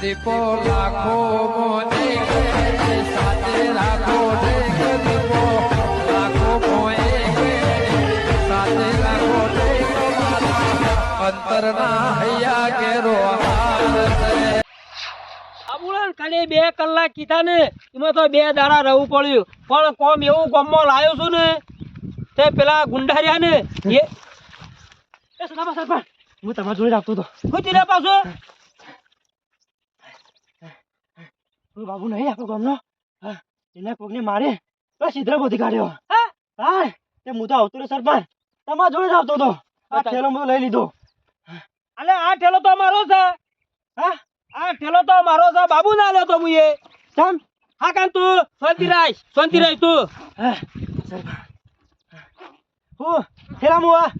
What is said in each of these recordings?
દીપો લાખો મોને સાથે રાખો દીપો. લાખો મોએ ખાલી બે કલાક કીધા ને, એમાં તો બે દાડા રહેવું પડ્યું. પણ કોમ એવું ગામમાં લાવ્યો છું ને, તે પેલા ગુંડારિયા ને, એ હું તમારા જોડે રાખતો હતો. હું ચીલા પાછો? કોઈ બાબુ નહીં આપણો ગામનો. હા, એને કોકને મારે બસ સીધા બધી કાઢ્યો હા? હા તે હું તો આવતો રે સરપંચ. તમારા જોડે જ આવતો હતો. આ ઠેલો હું લઈ લીધો. અલે આ ઠેલો તો અમારો છે. હા? આ ઠેલો તો અમારો છે. બાબુ ના લ્યો તો મુએ ચમ હા કાન તું. શાંતિ રાખ શાંતિ રાખ તું. હા, સરપંચ. હું. ઠેલા મું આ.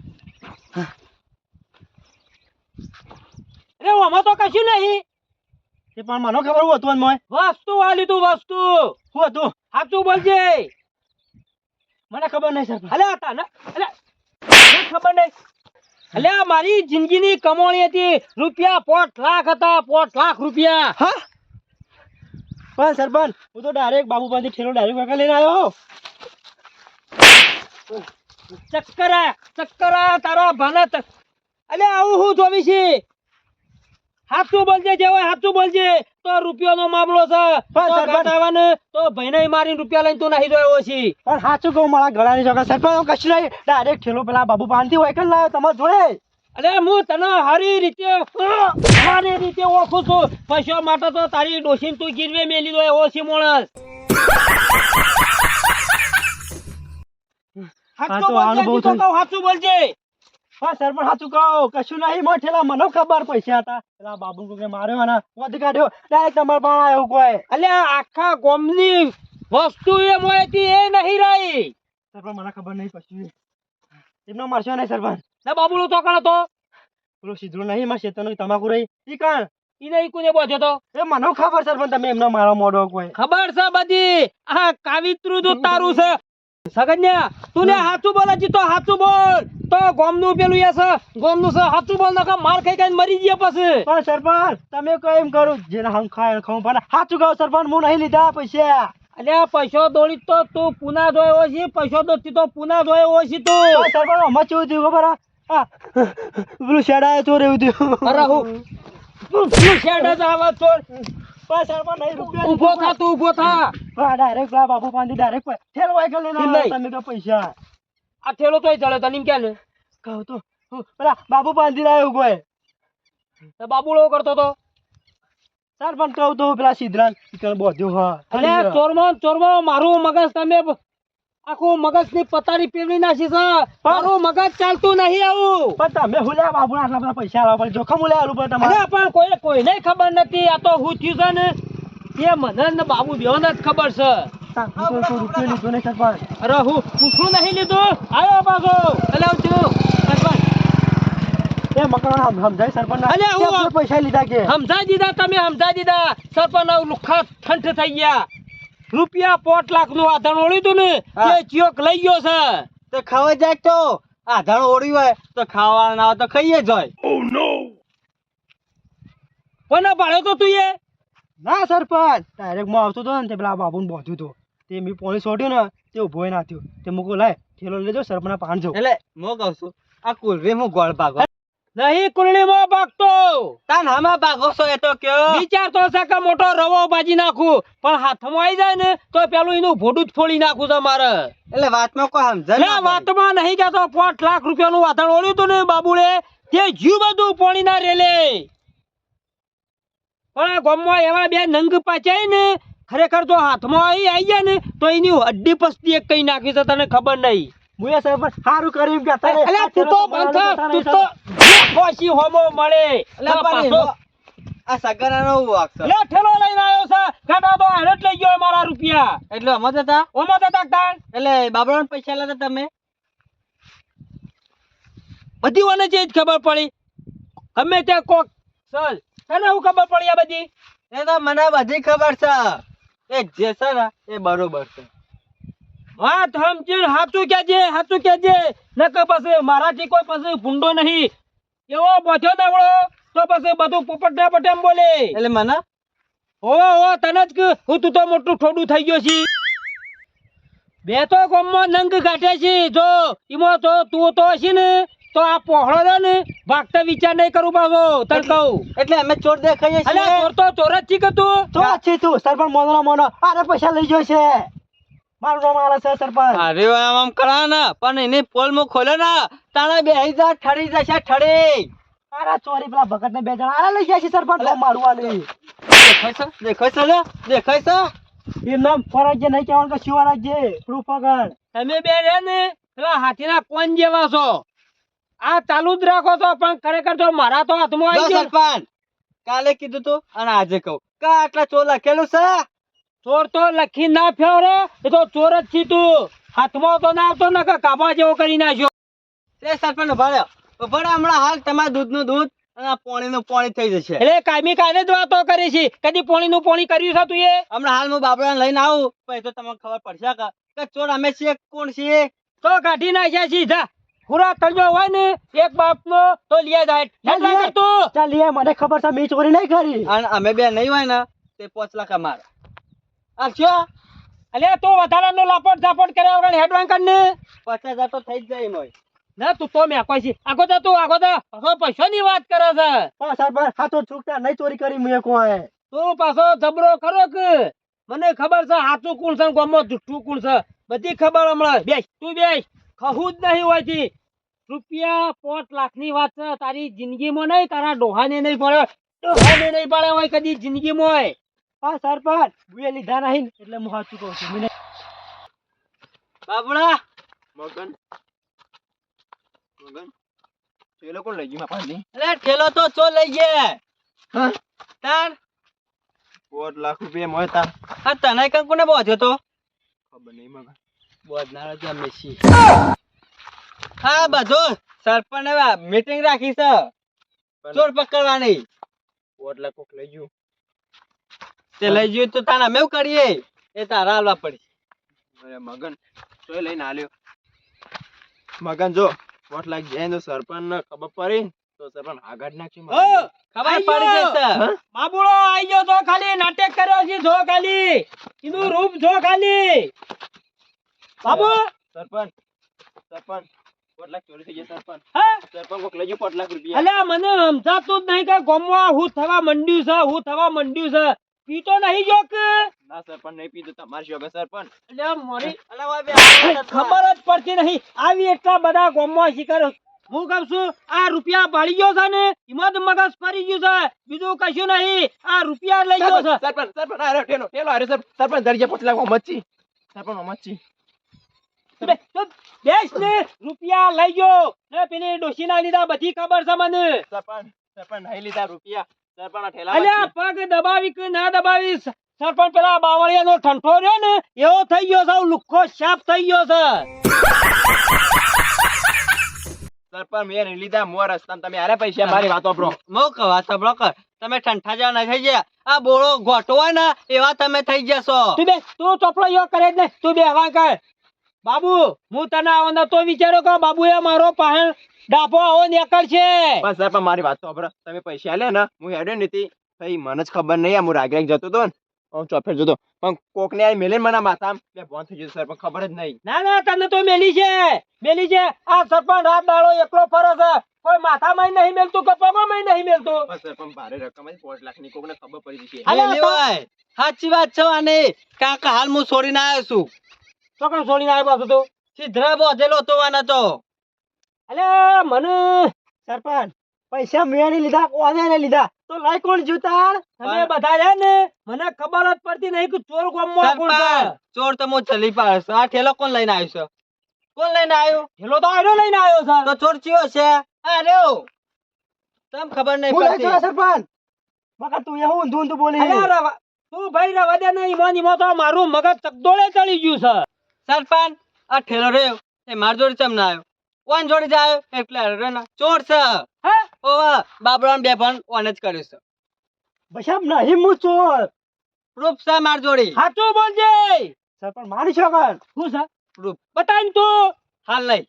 અરે આમાં તો કશું નહીં. તે પણ મને ખબર હું હતું મોય? વસ્તુ વાલી તું વસ્તુ. હું હતું? સાચું બોલજે. મને ખબર નહીં સર હલે હતા ને અલે ખબર નહીં. આ મારી જિંદગીની કમાણી હતી. રૂપિયા પોટ લાખ હતા પોટ લાખ રૂપિયા. હા? પણ સરપંચ હું તો ડાયરેક્ટ બાબુ પાસે ઠેલો ડાયરેક્ટ કાકા લઈને આવ્યો ચક્કર ચક્કર તારા ભાના અલે આવું હું જોવી છે? હાચું બોલજે જે હોય હાથું બોલજે. તો રૂપિયાનો મામલો છે. પણ તો ભાઈને મારીને રૂપિયા લઈને તું નાહી જોયો છે. પણ હાચું કહું મારા ગળાની જગા સરપંચ હું કશું નહીં. ડાયરેક્ટ ઠેલો પેલા બાબુ પાનથી હોય કે લાવ્યો તમારા જોડે. અરે હું તને હારી રીતે સારી રીતે ઓળખું છું. પૈસા માટે તો તારી ડોશીને તું ગીરવે મેલી દો એવો છે માણસ. હાચું બોલજે, હા સરપંચ સાચું કહો, કશું નહીં, મને ખબર પૈસા હતા. પેલા બાબુ કોઈ. અલ્યા, આખા વસ્તુ એ મોયથી એ નહીં રહી. મને ખબર બાબુલો ચોકણ હતો? પેલો સીધો નહીં શેતાનું તમાકુ રહી. ઈ કાણ? ઈ નહીં કોને તો? એ મને ખબર, સરપંચ, તમે એમનો મારો મોઢો કોઈ. ખબર છે બધી. આ કાવિત્રું જો તારું છે. સગન્યા, તું ને હાથું બોલે જી તો હાચું બોલ. તો ગોમનું પેલું એ છે ગોમનું છે હાચું બોલ નકર માર ખાઈ ખાઈને મરી ગયા પછી. પણ સરપંચ તમે કઈ એમ કરો જેને હમ ખાય ખાઉં પણ સાચું કહો સરપંચ હું નહીં લીધા પૈસા. અલ્યા પૈસો દોડી તો તું પુના જોયો છે પૈસો દોડતી તો પુના જોયો છે તું. સરપંચ આમાં કેવું થયું ખબર આ? આ પેલું શેડાએ ચોર એવું થયું. અરે હું તું શેડા શેડ જ આવે ચોર ઊભો થા તું ઊભો થા. ડાયરેક્ટ પેલા બાપુ પાંદી ડાયરેક્ટ? તમે તો પૈસા. આ થેલો તોય જળે તને ક્યાં ને કહું તો પેલા બાપુ પાંદી લાવ્યો કોઈ. બાબુ લો કરતો તો? સરપંચ કહું તો પેલા સિદ્ધરાજ બોધ્યો હા અને ચોરમો ચોરમો મારું મગજ તમે આખું મગજની પતારી પીવડી નાખી છે. મારું મગજ ચાલતું નહીં આવું. પણ તમે હુલ્યા બાપુ આટલા બધા પૈસા લાવવા પડે જોખમ હુલ્યા આલું પડે તમારે. પણ કોઈ કોઈને ખબર નથી આ તો હું થયું છે ને? એ મને બાબુ બેવને જ ખબર છે. તાંકી કોઈ કોઈ રૂપિયો લીધો નહીં સરપંચ અરે હું પૂછું નહીં લીધું. આવ્યો પાછો એટલે હું સરપંચ એ મકરાણ સમજાય સરપંચ અલે હું- પૈસા લીધા કે? સમજાઈ દીધા તમે સમજાઈ દીધા. સરપંચ હવે ઠંઠ થઈ ગયા. રૂપિયા પોટ લાખનું? ને. તે ચિયોક લઈ ગયો છે. તો ખાવા જાય તો? આધાર ઓળ્યું હોય તો ખાવા ના તો ખાઈએ જ હોય. કોને પાડ્યો તો તું એ? ના સરપંચ. ડાયરેક્ટમાં આવતો હતો ને તે પેલા બાબુને બોધ્યું હતું તે મેં પોણી છોડ્યું ને તે ઊભો ના થયો તે મૂકો લાય ઠેલો લેજો સરપના પાન જો. એટલે મો કહું છું આ કુલરી હું ગોળ ભાગો. નહીં કુરણીમાં ભાગતો. તાન હમા ભાગો છો એ તો કયો. વિચારતો છે કે મોટો રવો બાજી નાખું પણ હાથમાં આવી જાય ને તો પેલું એનું ભોડું જ ફોડી નાખું છે મારે. એટલે વાતમાં કોઈ સમજાય ના વાતમાં નહીં કહેતો પાંચ લાખ રૂપિયાનું વાતણ ઓળ્યું હતું ને બાબુડે તે જીવ બધું પોણી ના રેલે. પણ આ ગામમાં એવા બે નંગ પાચાય ને ખરેખર જો હાથમાં આવી આવી જાય ને તો એની હડ્ડી પસ્તી એક કઈ નાખી છે તને ખબર નહીં. મુએ સરપંચ સારું કર્યું કે તારે અલે તું તો બંધ તું તો ખોસી હોમો મળે. એટલે પાછો. આ સગરાનો વાંક છે. લે ઠેલો લઈને આવ્યો છે. કાઢા તો હેડ લઈ ગયો મારા રૂપિયા. એટલે અમે તો તા ઓમો તો એટલે બાબરાને પૈસા લેતા તમે? બધી મને જે ખબર પડી. ગમે તે કોક સર તને હું ખબર પડી આ બધી? એ તો મને બધી ખબર છે. એ જે છે ને એ બરોબર છે. વાત સમજીને હાચું કેજે હાચું કેજે નકર પછી મારાથી કોઈ પછી ભૂંડો નહીં. એવો બોધ્યો નવળો તો પછી બધું પોપટના પટેમ બોલે. એટલે મને? ઓવે ઓવે તને જ હું તું તો મોટું ઠોડું થઈ ગયો છી. બે તો ગોમમાં નંગ કાઢે છે. જો ઈમો તો તું તો છે ને. તો આ પોહળો છે ને ભાગતા વિચાર નહીં કરું બાબો તને કહું. એટલે અમે ચોર દેખાઈએ અલે છીએ. ચોર તો ચોર જ છી કે તું? ચોર છે તું. સરપંચ મોનો મોનો. અરે પૈસા લઈ ગયો છે. મારું નામ આલે છે સરપંચ. અરે આમ આમ કરા ને. પણ એની પોલ મો ખોલે ને તાણે બે જા ઠડી જશે ઠડી મારા ચોરી પેલા ભગત ને બે જણા આરે લઈ ગયા છે સરપંચ મારવાની. દેખાય છે? દેખાય છે લે દેખાય છે? એ નામ નહીં કહેવાનું કે શિવરાજ્ય પ્રૂફ વગર. તમે બે રે ને પેલા હાથીના કોણ જેવા છો? આ ચાલુ જ રાખો તો પણ ખરેખર તો મારા તો હાથમાં આવી ગયો. સરપંચ કાલે કીધું તું અને આજે કહું. કા આટલા ચોર લખેલું છે? ચોર તો લખી ના ફેવ રે એ તો ચોર જ છી તું. હાથમાં તો ના આવતો ને કાબા જેવો કરી નાખ્યો. તે સરપંચ ઊભા રહ્યો. હમણાં હાલ તમારા દૂધનું દૂધ અને આ પોણી પાણી થઈ જશે. એટલે કાયમી કાયદે જ વાતો કરી છે. કદી પોણી નું પોણી કર્યું છે તું એ? હમણાં હાલ હું બાબરાને લઈને આવું પછી તો તમને ખબર પડશે કે ચોર અમે છીએ કોણ છીએ? તો કાઢી નાખ્યા સીધા પૂરા તળજો હોય ને એક બાપ નો તો લિયા જાય. એટલા. કરતું? ચાલ લે મને ખબર છે મેં ચોરી નહીં કરી. અને અમે બે નહીં હોય ને તે પાંચ લાખ અમારા. આપશો અલે તું વધારાનો લાપોટ ઝાપોટ કર્યા વગર હેડવાન કર ને પચાસ હજાર તો થઈ જ જાય એમાં ના તું તો મેં કોઈ છે આગો તો તું આગો તો પાછો પૈસાની વાત કરે છે. પાછા પર હાથો છૂટતા નહીં ચોરી કરી મેં કોઈ. તું પાછો જબરો ખરો કે? મને ખબર છે હાથું કુલ છે ને ગામમાં જુઠ્ઠું કુલ છે. બધી ખબર હમણાં. બેસ તું બેસ. ખહું જ નહીં હોયથી રૂપિયા પોત લાખની વાત છે તારી જિંદગીમાં નહીં તારા ડોહાને નહીં પડે. ડોહાને નહીં પડે હોય કદી જિંદગીમાં. હોય હા સરપંચ બુએ લીધા નહીં એટલે હું સાચું કહું છું. મને બાબડા! મગન. મગન. થેલો કોણ લઈ ગયું પાણી અરે થેલો તો ચો લઈ ગયા. તાર? પોત લાખ રૂપિયા મોય તાર. હા તને કંકુ ને બોધ્યો તો? ખબર નહીં મગન. બોધનાર જ અમે હા બધું. સરપંચ હવે મીટિંગ રાખી છે. ચોર પકડવાની. પોત કોક લઈ ગયું. તે લઈ જઈએ તો તારા અમે કરીએ. એ તારા હાલવા પડી અરે મગન તોય લઈને આલ્યો. મગન જો વોટ લાગી જાય તો સરપંચ ને ખબર પડી તો સરપંચ આગળ નાખી ખબર પડી જશે. બાબુડો આઈ ગયો તો ખાલી. નાટક કર્યો છે જો ખાલી. કીધું રૂપ જો ખાલી. બાબુ! સરપંચ સરપંચ પોત ચોરી થઈ ગયા સરપંચ. હા? સરપંચ કોક લઈ ગયું રૂપિયા. અલ્યા મને સમજાતું જ નહીં કે ગોમવા હું થવા મંડ્યું છે હું થવા મંડ્યું છે. પીતો નહીં જો ના સરપંચ નહીં પીધું તમારી શોખે સરપંચ? અલ્યા મારી. અલા ઓય બે હાથ ખબર જ પડતી નહીં. આવી એટલા બધા ગોમવા શિકાર હું. કહું છું આ રૂપિયા પાડી ગયો છે ને એમાં તો મગજ ફરી ગયું છે. બીજું કશું નહીં. આ રૂપિયા લઈ ગયો છે. સરપંચ સરપંચ ઠેલો ઠેલો અરે સરપંચ મચ્છી. મચ્છી. બેસ ને. રૂપિયા લઈ ગયો ને પેલી ડોશીના લીધા બધી ખબર છે મને. સરપંચ સરપંચ નહીં લીધા રૂપિયા. સરપંચ ઠેલા અલ્યા પગ દબાવી કે ના દબાવી? સરપંચ પેલા બાવળિયાનો ઠંઠો રહ્યો ને એવો થઈ ગયો છે લુખો શાપ થઈ ગયો છે. સરપંચ મેં નહીં લીધા મોર રસ્તા તમે આરે પૈસા મારી વાતો બ્રો. મો કવા સબળો કર. તમે ઠંઠા જેવા ના થઈ ગયા. આ બોળો ગોટો હોય ને એવા તમે થઈ જશો. તું બે તું ચોપડો યો કરે જ ને. તું બે હવા કર. બાબુ હું તને આવવાનો તો વિચારો કે બાબુએ મારો પાહણ ડાપો આવો નેકળ છે પણ સરપંચ મારી વાત તો બ્રો તમે પૈસા લે ને હું હેડે નથી ભાઈ મને જ ખબર નહીં હું રાગ રાગ જતો હતો ને. હું ચોફેર જતો. પણ કોકને આ મેલે મને માથા બે બોન થઈ જશે સર પણ ખબર જ નહીં. ના ના તને તો મેલી છે. મેલી છે. આ સરપંચ રાત દાડો એકલો ફરો છે. કોઈ માથામાં નહીં મેલતું કે પગોમાં નહીં મેલતું? પણ સરપંચ ભારે રકમ જ પાંચ લાખની કોકને ખબર પડી જશે સાચી વાત છે અને કાકા હાલ હું છોડીને આવ્યો છું. ચોકન છોડીને આવ્યો હતો તું? સિદ્ધરા બોધેલો તો આને તો. અલે મને સરપંચ પૈસા મેં લીધા કોને લીધા? તો લઈ કોણ જૂતાર અમે બધા છે ને મને ખબર જ પડતી નહીં કે ચોર ગામમાં કોણ છે. ચોર તો મો ચલી પાડે આ ઠેલો કોણ લઈને આવ્યો છે? કોણ લઈને આવ્યો? ઠેલો તો આયરો લઈને આવ્યો છે. તો ચોર ચિયો છે? આ રે તમ ખબર નહીં પડતી. સરપંચ. મગર તું એવું ઊંધું ઊંધું બોલી અરે તું ભાઈ રવા દે નહીં મોની મો તો મારું મગજ ચકડોળે ચડી ગયું છે. સરપંચ આ ઠેલો રહ્યો. એ માર જોડે ચમ ના આવ્યો? કોણ જોડે જાય? એટલે હરે ના ચોર છે. હે? ઓવા બાબરાન બે પણ ઓન જ કર્યું છે. બશાબ નહીં હું ચોર? પ્રૂફ છે માર જોડે. સાચું બોલજે. સરપંચ મારી શકન શું છે? પ્રૂફ. બતાવીને તું. હાલ લઈ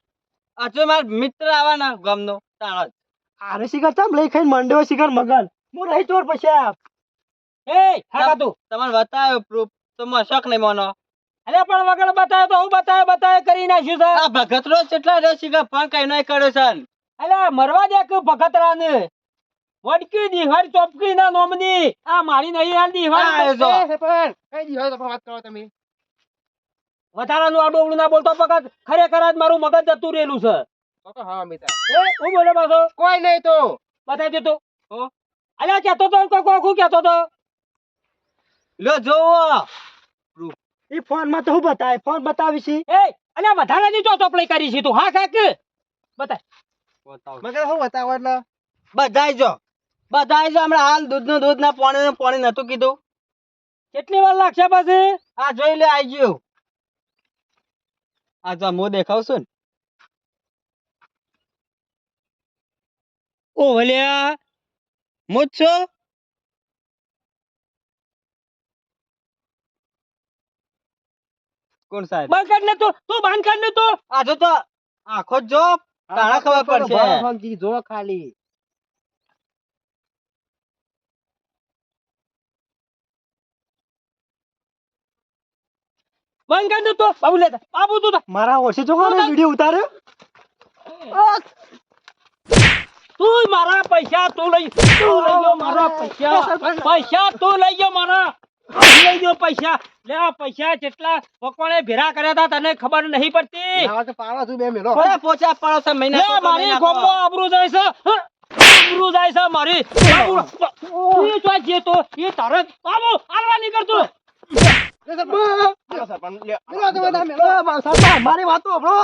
હજુ માર મિત્ર આવવાના ગામનો તાણો આરે શિખર ચમ લઈ ખાઈને મંડ્યો શિખર મગન? હું રહી ચોર પછી એ હા તું? તમારે બતાવ્યો પ્રૂફ. તો મને શક નહીં મોનો. અરે પણ વગર બતાવે તો હું બતાવે બતાવે કરી નાખ્યું છે. આ ભગતરો કેટલા રહ્યો છે કે પણ કઈ નહીં કર્યો છે. અરે મરવા દે કે ભગતરા ને વડકી દિહર ચોપકી ના નોમની. આ મારી નહીં હાલ દિહર વાત કરો તમે? વધારાનું આડું અવળું ના બોલતો ભગત ખરેખર જ મારું મગજ જતું રહેલું છે. એ હું બોલે પાછો? કોઈ નહીં તો. બતાવી દેતો અલ્યા કેતો તો કોઈ કોઈ કેતો તો. લો જોવો. એ ફોનમાં તો હું બતાય? ફોન બતાવી છે. એ વધારે ની તો ચોપડી કરી છે તું. હા કાક? બતાય. મગર હું બતાવ એટલે? બધાય જો. બધાય જો હમણાં હાલ દૂધનું દૂધ ના પાણી નું પાણી નતું કીધું. કેટલી વાર લાગશે પછી? આ જોઈ લે આવી ગયું. આ જો હું દેખાવશું ને. ઓ ભલ્યા છો છું? કોણ સાહેબ? બંધ ને તો તું બંધ કર ને તો. આ જો તો આખો જો તાણા ખબર પડશે. જો ખાલી. બંધ કર ને તું. બાબુ લેતા બાબુ તું મારા ઓછે જો કોને વીડિયો ઉતાર્યો તું મારા પૈસા તું લઈ તું લઈ ગયો મારા પૈસા. પૈસા તું લઈ ગયો મારા. લઈ ગયો પૈસા. લે આ પૈસા જેટલા પકવાને ભેરા કર્યા હતા તને ખબર નહીં પડતી? તો પાડો છું બે મેલો. અરે પોચા પાડો છે મહિના લે મારી ગોમો આબરૂ જાય છે હ? આબરૂ જાય છે મારી. તું તો જે તો એ તારે બાબુ આલવા નહીં કરતો. મારી વાત તો સાંભળો.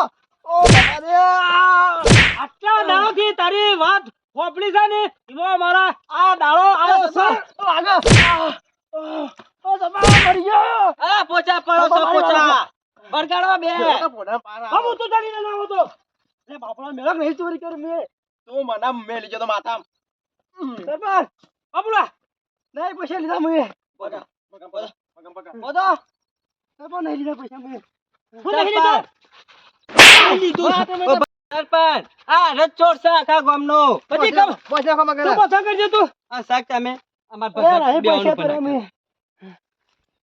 આટલા દાડોથી તારી વાત ખોપડી છે ને એમાં મારા આ દાડો આવ્યો છે અરે પોચા પડો છો પોચા બરગાડો બે બાબુ તો ચાલીને ના આવતો લે બાપડા મેળા નહીં ચોરી કર મે તું મને મે લીજો તો માથામ સરપંચ બાપડા નહીં પૈસા લીધા મેં બગા બગા બગમ બગા બોલો સરપંચ નહીં લીધા પૈસા મે હું નહીં લીધો લીધું સરપંચ આ રચોડ છે આખા ગામનો પછી કમ પૈસા ખમા તું પૈસા કરજે તું આ સાક તમે અમાર પૈસા બેવાનું મેં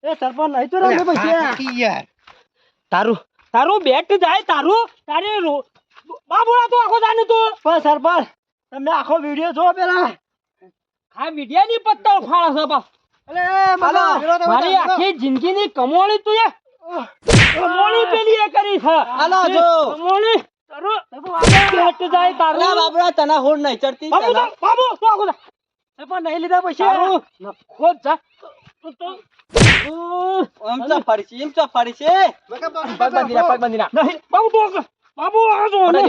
એ સરપંચ નહીં તો રહે યાર. તારું તારું બેટ જાય તારું તારે બાબુલા તું આખો જાને તું. પણ સરપંચ તમે આખો વીડિયો જો પેલા. હા મીડિયા ની પત્તા ફાળા છે બા અલે મારા મારી આખી જિંદગીની કમોણી તું એ. કમોણી પેલી એ કરી છે. હાલો જો. કમોણી બાબુ બાબુ નહીં. લીધા પૈસા જા તું તો ઉહ, આમ તો ફરશી, એમ તો ફરશી. પગ બાંધી રાખ, પગ બાંધી રાખ. નહીં બાબુ તું બાબુ આ જો ને.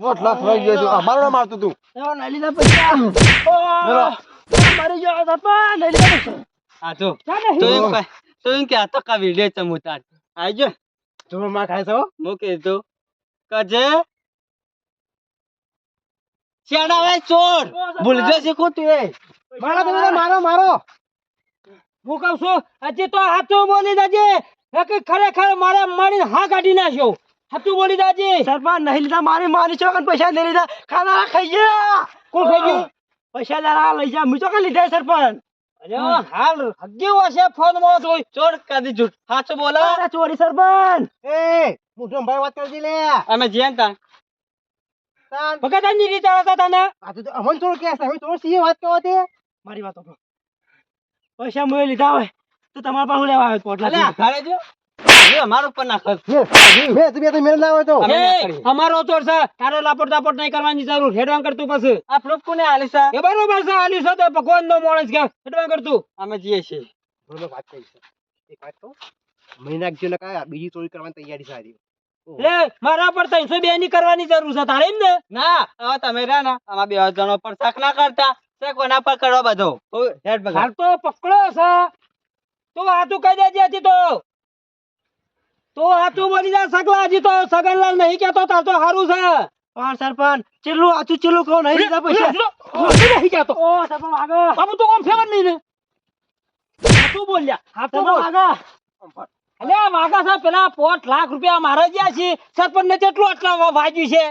મોટ લાખ રહી ગયો છે. અમારો ના મારતું તું. એ નહીં લીધા પૈસા. મારી ગયો સરપંચ નહીં લીધા આ જો. જા. તો એમ કહે તો એમ કે આ તો કા વીડિયો ચમ ઉતાર આજો જોરમાં ખાય છે હો. હું કીધું કજે. શેડા ભાઈ ચોર? ભૂલજો શીખું તું એ. મારો તમે મારો મારો. હું કહું છું હજી તો હાથું બોલી જાજે એક ખરેખર મારે મારી હા કાઢી નાખ્યો. હાથું બોલી જાજે સરપંચ નહીં લીધા મારી મારી ચોકન પૈસા નહીં લીધા? ખાના ખાઈ ગયા. કોણ ખાઈ ગયું? પૈસા લારા લઈ જા. મીઠો ચોકન લીધા સરપંચ? અરે હાલ હગ્યું હશે ફોનમાં જોઈ. ચોર કાધી જૂઠ. સાચું બોલો. અરે ચોરી સરપંચ. એ મુઠો ભાઈ વાત કરજી લે. અમે જીયા તા. ભગતની રીતે હતા તને આ તો અમન ચોર કે છે ચોર સી વાત કહો તે મારી વાત. પૈસા મેં લીધા હોય? તો તમારા પાસે હું લેવા આવ્યો પોટલા અલે ઘરે જો. એ ઉપર ના ખર્ચ મેં તમે તો મેળ ના હોય તો. અમે ના એ, કરીએ. અમારો ચોર છે. તારે લાપટ દાપટ નહીં કરવાની જરૂર. હેડવાન કરતું પછી. આ પ્રૂફ કોને આલી છે? એ બરોબર છે આલી છે તો ભગવાન નો માણસ કે. હેડવાન કરતું અમે જીએ છીએ. બરોબર વાત કરી છે. એક વાત કહું? મહિના જો ને કાંઈ બીજી ચોરી કરવાની તૈયારી સારી લે મારા પર ત્રણસો બે ની કરવાની જરૂર છે તારે એમ ને? ના તમે રહ્યા ના આમાં બે જણો પર શક ના કરતા. કોના પર બધો હેડ બગા હાલ તો પકડો છે. તો હાથું કહી દેજે હજી તો. તો હાથું બોલી જા સગલા હજી તો. સગનલાલ નહીં કેતો તાર તો હારું છે. પણ સરપંચ ચેલું હાથું ચેલું કહો નહીં દીધા પૈસા નહીં કેતો ઓ સરપંચ આગો બાબુ તું કોમ ફેવર નહીં ને? હાથું બોલ્યા હાથું બોલ સરપંચ અલે વાગા છે. પેલા પોટ લાખ રૂપિયા મારા જ્યાં છે. સરપંચ ને કેટલું આટલા વાજ્યું છે?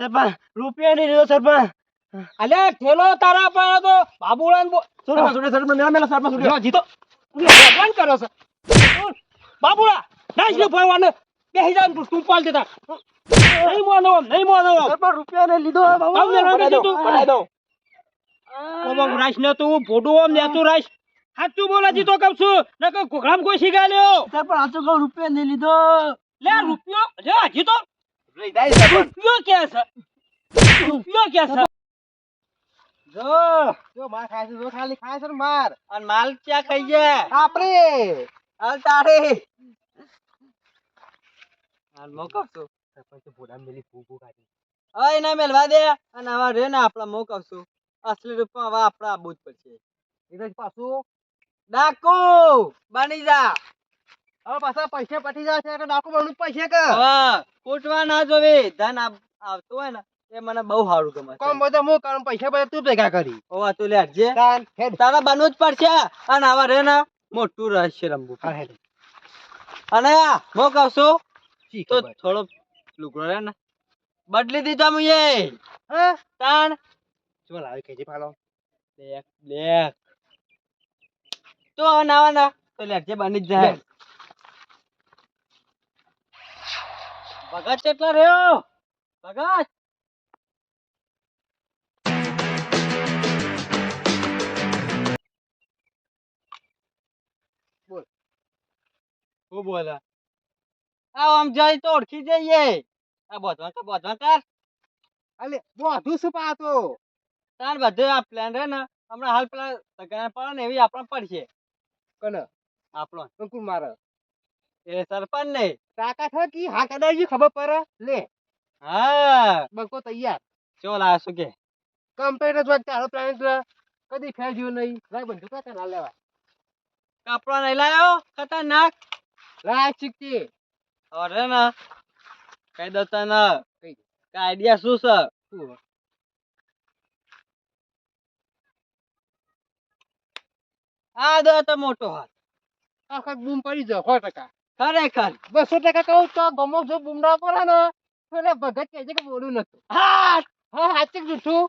સરપંચ રૂપિયા નહીં લીધો સરપંચ. અલ્યા ઠેલો તારા પર તો બાબુલાલ બો- સરપંચ છોડે સરપંચ મેલા મેલા છોડ્યો. જો જીતો. ભગવાન કરો છે. બાબુલા નાઈસ ને ભગવાન બેહી જાવ તું પાલ દેતા નહીં મોનો નહીં મોનો. સરપંચ રૂપિયા ને લીધો બાબુ. આમ ને રંગે પડાઈ દો. બાબા રાઈસ ને તું ફોટો આમ નેતું રાઈસ. સાચું બોલા જીતો કઉ છું. નકર ઘોઘરામ કોઈ શીખાડ્યો સરપંચ સાચું કહું રૂપિયા ને લીધો. લે રૂપિયો. લે જીતો. રૂપિયો કે છે? રૂપિયો કે છે? જો જો માર ખાય છે જો ખાલી ખાય છે માર. અને માલ ક્યાં ખાઈ ગયા આપણે હાલ તારે. હાલ મોકવશું પછી ભોડા મેલી ફૂ કાઢી હવે એને મેલવા દે. અને હવે રે ને આપણા મોકવશું અસલી રૂપમાં હવે આપણે આબુ જ પડશે એટલે પાછું. ડાકુ બની જા. હવે પાછા પૈસા પટી છે એટલે ડાકુ બનવું પૈસા કે? હા ફૂટવા ના જોવે. ધન આવતું હોય ને. એ મને બહુ સારું ગમે કોમ બધો હું કરું પૈસા બધા તું ભેગા કરી. ઓવા તું લેટજે તાન તારા બનવું જ પડશે. અને આવા રે ને મોટું રહસ્ય રમવું અને હું કહું છું તો. થોડો લુકડો રે ને. બદલી દીધો હા તાણ. શું લાવી કેજી પાલો. બ્લેક બ્લેક તો નાવા ના. તો બની જ જાય. ભગત કેટલા રહ્યો? ભગત? હું બોલે? આવ આમ જાય તો ઓળખી જઈએ. આ બોધવા કર બોધવા કર. અલે બધું શું પાતો? તાર બધે આ પ્લાન રે ને હમણાં હાલ પેલા સગાના પડે ને એવી આપણે પડશે. કને? આપણો. અંકુર મારે. એ સરપંચ ને તાકાત હોય કે હા કદાજી ખબર પડે? લે. હા. બકો તૈયાર. ચોલ આ શું કે? કમ્પ્યુટર જ તારો પ્લાન કદી ફેલ જેવું નહીં. લાય બંધુ કાકા ના લેવા. કપડા નહીં લાયો ખતરનાક. લાય અરે ના. કઈ દો ના. કઈ આઈડિયા શું છે? શું આ દો તો મોટો હાથ. આખા બૂમ પડી જાવ સો ટકા. ખરેખર? બસો ટકા કહું તો ગમો જો બૂમડા પડે ને એટલે ભગત કહે છે કે બોલું નતું. હા હા સાચું જૂઠું